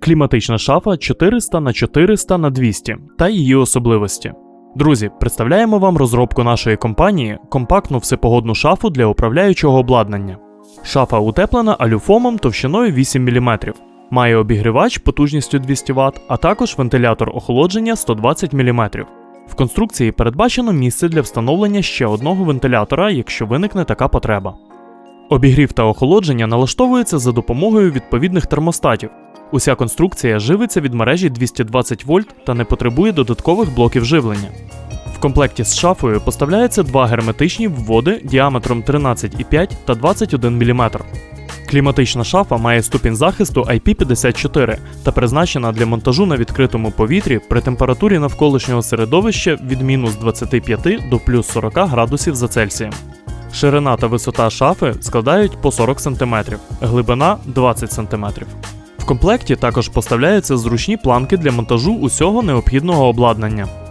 кліматична шафа 400 на 400 на 200 та її особливості. Друзі, представляємо вам розробку нашої компанії компактну всепогодну шафу для управляючого обладнання. Шафа утеплена алюфомом товщиною 8 мм. Має обігрівач потужністю 200 Вт, а також вентилятор охолодження 120 мм. В конструкції передбачено місце для встановлення ще одного вентилятора, якщо виникне така потреба. Обігрів та охолодження налаштовується за допомогою відповідних термостатів. Уся конструкція живиться від мережі 220 вольт та не потребує додаткових блоків живлення. В комплекті з шафою поставляються два герметичні вводи діаметром 13,5 та 21 мм. Кліматична шафа має ступінь захисту IP54 та призначена для монтажу на відкритому повітрі при температурі навколишнього середовища від мінус 25 до плюс 40 градусів за Цельсієм. Ширина та висота шафи складають по 40 см, глибина 20 см. В комплекті також поставляються зручні планки для монтажу усього необхідного обладнання.